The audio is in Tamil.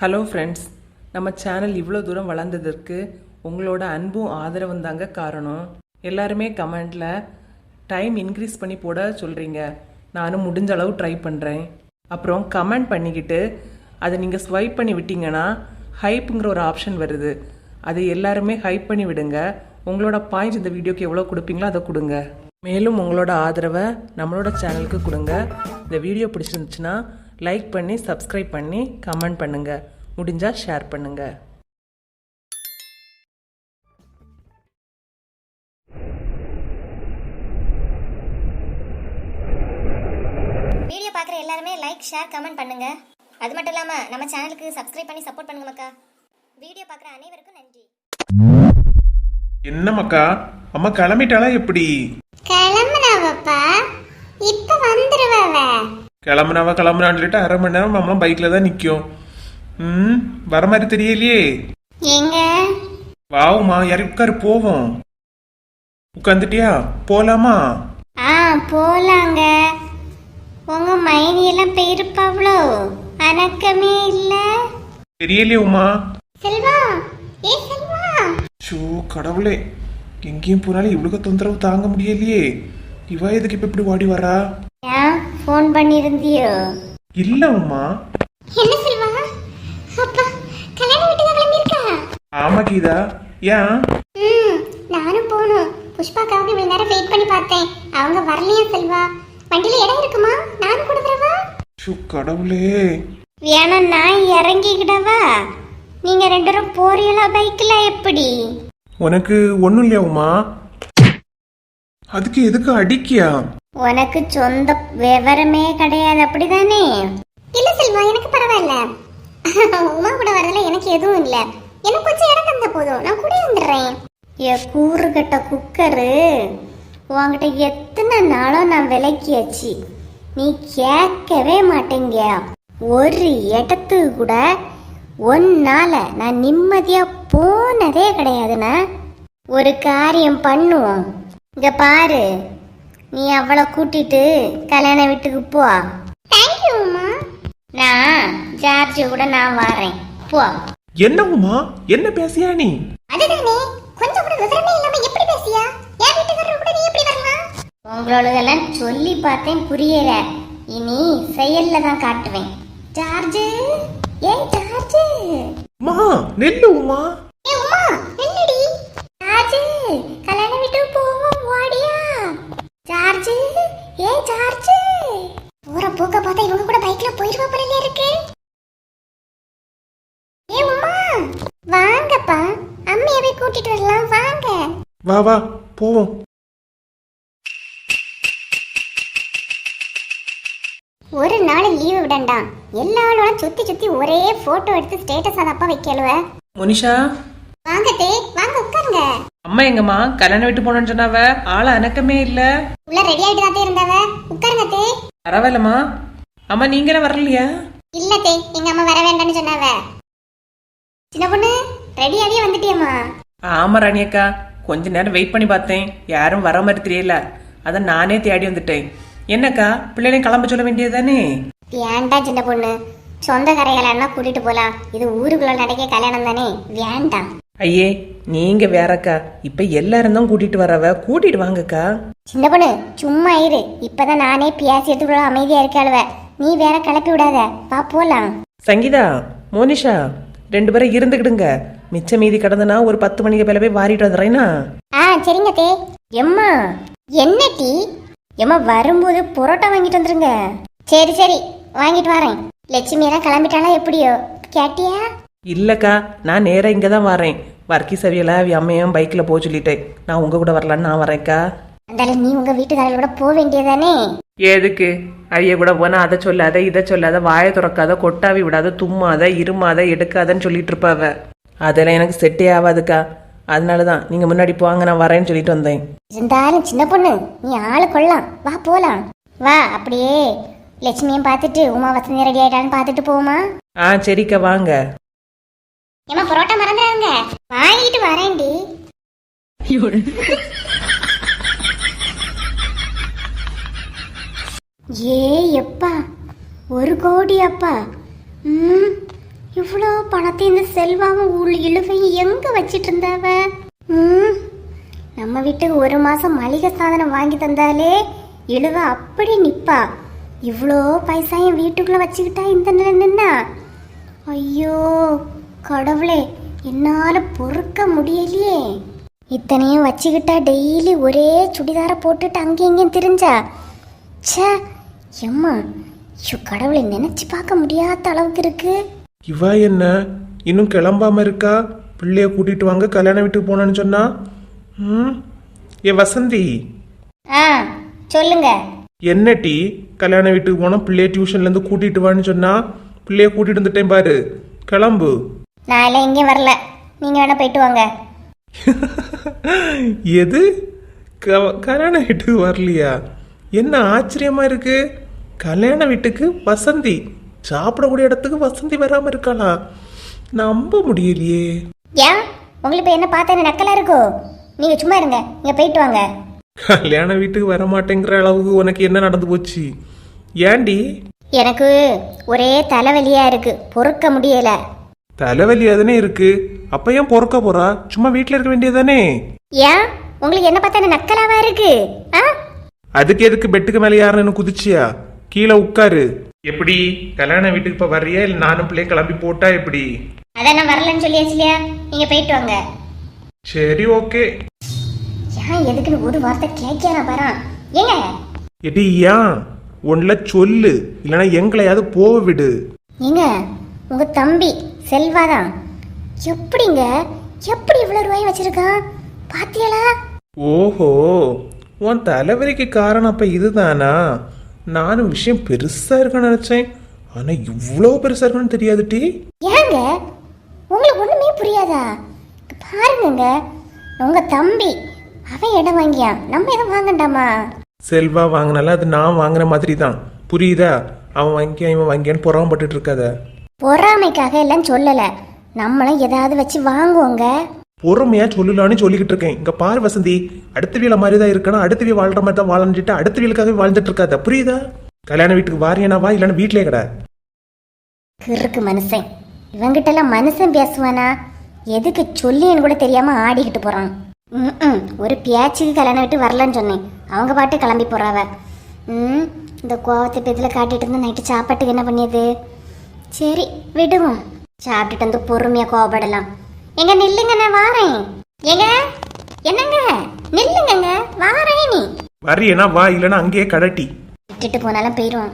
ஹலோ ஃப்ரெண்ட்ஸ் நம்ம சேனல் இவ்வளோ தூரம் வளர்ந்ததற்கு உங்களோட அன்பும் ஆதரவும் தாங்க காரணம். எல்லாருமே கமெண்டில் டைம் இன்க்ரீஸ் பண்ணி போட சொல்கிறீங்க நானும் முடிஞ்ச அளவு ட்ரை பண்ணுறேன் அப்புறம் கமெண்ட் பண்ணிக்கிட்டு அதை நீங்கள் ஸ்வைப் பண்ணி விட்டீங்கன்னா ஹைப்புங்கிற ஒரு ஆப்ஷன் வருது. அதை எல்லாருமே ஹைப் பண்ணி விடுங்க. உங்களோட பாயிண்ட் இந்த வீடியோக்கு எவ்வளோ கொடுப்பீங்களோ அதை கொடுங்க. மேலும் உங்களோட ஆதரவை நம்மளோட சேனலுக்கு கொடுங்க. இந்த வீடியோ பிடிச்சிருந்துச்சுன்னா லைக் பண்ணி சப்ஸ்கிரைப் பண்ணி கமெண்ட் பண்ணுங்க. முடிஞ்சா ஷேர் பண்ணுங்க. வீடியோ பார்க்குற எல்லாருமே லைக் ஷேர் கமெண்ட் பண்ணுங்க. அது மட்டும் இல்லாம நம்ம சேனலுக்கு சப்ஸ்கிரைப் பண்ணி சப்போர்ட் பண்ணுங்க மக்கா. வீடியோ பார்க்குற அனைவருக்கும் நன்றி. என்னம்மாக்கா அம்மா கிளம்பிட்டாளா எப்படி? கிளம்புனாவப்பா. இப்ப வந்துருவவ. கிளம்புனாவா கிளம்புனான்னு சொல்லிட்டு அரை மணி நேரம் நம்மளும் பைக்ல தான் நிற்கும் ம் வர மாதிரி தெரியலையே. எங்க? வாவுமா யாரி உட்காரு போவோம். உட்காந்துட்டியா போலாமா? ஆ போலாங்க. உங்க மைனி எல்லாம் போயிருப்பாவ்ளோ அணக்கமே இல்ல. தெரியலையே உமா. செல்வா ஏ செல்வா? ஷோ கடவுளே. எங்கேயும் போனாலும் இவ்வளவு தொந்தரவு தாங்க முடியலையே. இவ எதுக்கு இப்ப இப்படி வாடி வரா? ஃபோன் பண்ணியிருந்தியோ இல்ல உமா என்ன செல்வா அப்பா கல்யாண வீட்டுக்கு கிளம்பியிருக்கா? ஆமா கீதா. ஏன்? ம் நானும் போகணும். புஷ்பாக்காவுக்கு இவ்வளவு நேரம் வெயிட் பண்ணி பார்த்தேன். அவங்க வரலையா செல்வா? வண்டியில இடம் இருக்குமா? நானும் கூட வரவா? ஷோ கடவுளே. வேணா நான் இறங்கிக்கிடவா? நீங்க ரெண்டு பேரும் போறீங்களா பைக்ல எப்படி? உனக்கு ஒண்ணும் இல்லையா உமா அதுக்கு எதுக்கு அடிக்கியா? உனக்கு சொந்த விவரமே கிடையாது அப்படிதானே? இல்ல செல்வா எனக்கு பரவாயில்ல. உமா கூட வரதுல எனக்கு எதுவும் இல்ல. எனக்கு கொஞ்சம் இடம் தந்த போதும். நான் கூட வந்துடுறேன். ஏ கூறு கட்ட குக்கரு. உன்கிட்ட எத்தனை நாளும் நான் விலக்கியாச்சு நீ கேட்கவே மாட்டேங்க ஒரு இடத்துக்கு கூட ஒன்னால நான் நிம்மதியா போனதே கிடையாதுண்ணா. ஒரு காரியம் பண்ணுவோம். இங்க பாரு. நீ அவளை கூட்டிட்டு கல்யாண வீட்டுக்கு போ. தேங்க்யூ அம்மா நான் ஜார்ஜ் கூட நான் வரேன். போ. என்ன உமா? என்ன பேசியா நீ? அதுதானே. கொஞ்சம் கூட விவரமே இல்லாம எப்படி பேசியா? என் வீட்டுக்காரர் கூட நீ எப்படி வரலாம்? உங்களோடதெல்லாம் சொல்லி பார்த்தேன் புரியல. இனி செயல்ல தான் காட்டுவேன். ஜார்ஜ்? ஏய் ஜார்ஜ்? உமா நெல்லு உமா உமா என்னடி ஜார்ஜ் கல்யாண வீட்டுக்கு போவோம் வாடியா ஜார்ஜ் ஏ ஜார்ஜ் போற போக்க பார்த்தா இவங்க கூட பைக்ல போயிருவா போல இருக்கு ஏ உமா வாங்கப்பா அம்மையவே கூட்டிட்டு வரலாம் வாங்க வா வா போவோம். ஒரு நாள் லீவு விடண்டாம் எல்லாரும் சுத்தி சுத்தி ஒரே போட்டோ எடுத்து ஸ்டேட்டஸ் அதப்பா வைக்கலுவ மோனிஷா? வாங்க தே வாங்க உட்காருங்க. அம்மா எங்கம்மா? கல்யாணம் விட்டு போனோன்னு சொன்னாவ? ஆள அணக்கமே இல்ல. உள்ள ரெடி ஆயிட்டு தான் இருந்தவ? உட்காருங்க தே. பரவாயில்லம்மா. அம்மா நீங்களே வரலையா? இல்ல தே எங்க அம்மா வர வேண்டாம்னு சொன்னாவ. சின்ன பொண்ணு ரெடியாவே வந்துட்டியம்மா. ஆமா ராணி அக்கா. கொஞ்ச நேரம் வெயிட் பண்ணி பார்த்தேன். யாரும் வர மாதிரி தெரியல. அதான் நானே தேடி வந்துட்டேன். என்னக்கா? பிள்ளைகளையும் கிளம்ப சொல்ல வேண்டியதுதானே? வேண்டாம் சின்ன பொண்ணு. சொந்த கரைகளா கூட்டிட்டு போலாம். இது ஊருக்குள்ள நடக்க கல்யாணம் தானே. வேண்டாம். ஐயே நீங்க வேறக்கா. இப்ப எல்லாரும் தான் கூட்டிட்டு வரவ கூட்டிட்டு வாங்கக்கா. சின்ன பொண்ணு சும்மா இரு. இப்பதான் நானே பேசி எடுத்துக்கூட அமைதியா இருக்காளுவ நீ வேற கிளப்பி விடாத. வா போலாம். சங்கீதா மோனிஷா ரெண்டு பேரும் இருந்துக்கிடுங்க மிச்ச மீதி கிடந்துனா ஒரு பத்து மணிக்கு மேல போய் வாரிட்டு வந்துடுறேன்னா? ஆ சரிங்க தே. எம்மா என்ன டீ? எம்மா வரும்போது புரோட்டா வாங்கிட்டு வந்துருங்க. சரி சரி வாங்கிட்டு வரேன். லட்சுமி எல்லாம் கிளம்பிட்டாளா எப்படியோ? கேட்டியா? இல்லக்கா நான் நேரா இங்க தான் வரேன். வர்க்கி சவியல அம்மையும் பைக்ல போக சொல்லிட்டேன். நான் உங்க கூட வரலான்னு நான் வரேன்க்கா. அந்தால நீ உங்க வீட்டுக்காரர்கள் கூட போக வேண்டியதானே எதுக்கு? அழிய கூட போனா அதை சொல்லாத இதை சொல்லாத வாயை துறக்காத கொட்டாவி விடாத தும்மாத இருமாத எடுக்காதன்னு சொல்லிட்டு இருப்பாவ. அதெல்லாம் எனக்கு செட்டே ஆகாதுக்கா. அதனால தான் நீங்க முன்னாடி போவாங்க நான் வரேன்னு சொல்லிட்டு வந்தேன். இருந்தாலும் சின்ன பொண்ணு நீ ஆளு கொள்ளலாம் வா போலாம். வா அப்படியே. லட்சுமியும் பார்த்துட்டு உமா வசந்தி ரெடி ஆயிட்டான்னு பார்த்துட்டு போமா ஆ சரிக்கா வாங்க. ஏமா புரோட்டா மறந்துடாங்க வாங்கிட்டு வரேன்டி. ஏ எப்பா ஒரு கோடி அப்பா. ம்? இவ்வளோ பணத்தை இந்த செல்வாவும் உள் இழுவையும் எங்க வச்சிட்டு இருந்தாவ? ம், நம்ம வீட்டுக்கு ஒரு மாசம் மளிகை சாதனம் வாங்கி தந்தாலே இழுவ அப்படி நிப்பா. இவ்வளோ பைசாயும் வீட்டுக்குள்ள வச்சுக்கிட்டா இந்த நிலை நின்னா? ஐயோ கடவுளே என்னால பொறுக்க முடியலையே. இத்தனையும் வச்சுக்கிட்டா டெய்லி ஒரே சுடிதாரை போட்டுட்டு அங்கேயும் இங்கேயும் திரிஞ்சா? ச்சே எம்மா ஐயோ கடவுளை நினைச்சு பார்க்க முடியாத அளவுக்கு இருக்குது இவ என்ன? இன்னும் கிளம்பாம இருக்கா? பிள்ளைய கூட்டிட்டு வாங்க கல்யாண வீட்டுக்கு போனேன்னு சொன்னா? ம்? ஏ வசந்தி. ஆ சொல்லுங்க. என்ன டீ? கல்யாண வீட்டுக்கு போனா பிள்ளைய டியூஷன்ல இருந்து கூட்டிட்டு வான்னு சொன்னா? பிள்ளைய கூட்டிட்டு வந்துட்டேன் பாரு. கிளம்பு. நான் எல்லாம் எங்கேயும் வரல. நீங்க வேணா போயிட்டு வாங்க. எது? க- கல்யாண வீட்டுக்கு வரலையா? என்ன ஆச்சரியமா இருக்கு? கல்யாண வீட்டுக்கு வசந்தி. சாப்பிடக்கூடிய இடத்துக்கு வசந்தி வராம இருக்காளா? நம்ப முடியலையே. ஏன்? உங்களுக்கு இப்போ என்ன பார்த்தா என்ன நக்கலா இருக்கோ? நீங்க சும்மா இருங்க. நீங்க போயிட்டு வாங்க. கல்யாண வீட்டுக்கு வர மாட்டேங்கிற அளவுக்கு உனக்கு என்ன நடந்து போச்சு? ஏண்டி எனக்கு ஒரே தலைவலியா இருக்கு. பொறுக்க முடியல. தலைவலி தானே இருக்கு. அப்ப ஏன் பொறுக்க போறா? சும்மா வீட்ல இருக்க வேண்டியதானே ஏன்? உங்களுக்கு என்ன பார்த்தா நக்கலாவா இருக்கு? அதுக்கு எதுக்கு பெட்டுக்கு மேல யாருன்னு குதிச்சியா? கீழே உட்காரு. எப்படி? கல்யாண வீட்டுக்கு இப்ப வர்றியா? இல்ல நானும் பிள்ளைய கிளம்பி போட்டா எப்படி? அதான் நான் வரலன்னு சொல்லியாச்சு இல்லையா? நீங்க போயிட்டு வாங்க. சரி ஓகே. ஏன் எதுக்குன்னு ஒரு வார்த்தை கேட்கான பாரு? ஏங்க? எடி ஏன்? ஒன்ல சொல்லு. இல்லைன்னா எங்களையாவது போக விடு. ஏங்க உங்க தம்பி செல்வாதான் எப்படிங்க? எப்படி இவ்வளவு ரூபாய் வச்சிருக்கான் பாத்தியலா ஓஹோ உன் தலைவலிக்கு காரணம் அப்ப இதுதானா? நானும் விஷயம் பெருசா இருக்குன்னு நினைச்சேன். ஆனா இவ்வளோ பெருசா இருக்குன்னு தெரியாது டி. ஏங்க உங்களுக்கு ஒண்ணுமே புரியாதா? இங்க பாருங்கங்க உங்க தம்பி அவன் இடம் வாங்கியான் நம்ம எதுவும் வாங்கண்டாமா? செல்வா வாங்கினால அது நான் வாங்கின மாதிரி தான் புரியுதா? அவன் வாங்கியான் இவன் வாங்கியான்னு புறம்பட்டுட்டு இருக்காத. பொறாமைக்காக எல்லாம் சொல்லல. நம்மளும் ஏதாவது வச்சு வாங்குவோங்க. பொறுமையா சொல்லலான்னு சொல்லிக்கிட்டு இருக்கேன். இங்க பார் வசந்தி அடுத்த வீல மாதிரி தான் இருக்கணும். அடுத்த வீ வாழ்ற மாதிரி தான் வாழ்ந்துட்டு அடுத்த வீலுக்காகவே வாழ்ந்துட்டு இருக்காத. புரியுதா? கல்யாண வீட்டுக்கு வாரியனா வா இல்லைன்னா வீட்லயே கடை. கிறுக்கு மனுஷன். இவங்கிட்ட எல்லாம் மனுஷன் பேசுவானா? எதுக்கு சொல்லின்னு கூட தெரியாம ஆடிக்கிட்டு போறான். ம்ம். ஒரு பேச்சுக்கு கல்யாணம் விட்டு வரலன்னு சொன்னேன். அவங்க பாட்டு கிளம்பி போறாவ. ம் இந்த கோவத்தை பேத்துல காட்டிட்டு இருந்து நைட்டு சாப்பாட்டுக்கு என்ன பண்ணியது? சரி விடுவோம். சாப்பிட்டுட்டு வந்து பொறுமையா கோவப்படலாம். எங்க நில்லுங்க நான் வாரேன். ஏங்க என்னங்க? நில்லுங்கங்க வாரேன் நீ. வரியனா வா இல்லைன்னா அங்கேயே கடட்டி விட்டுட்டு போனாலும் போயிடுவோம்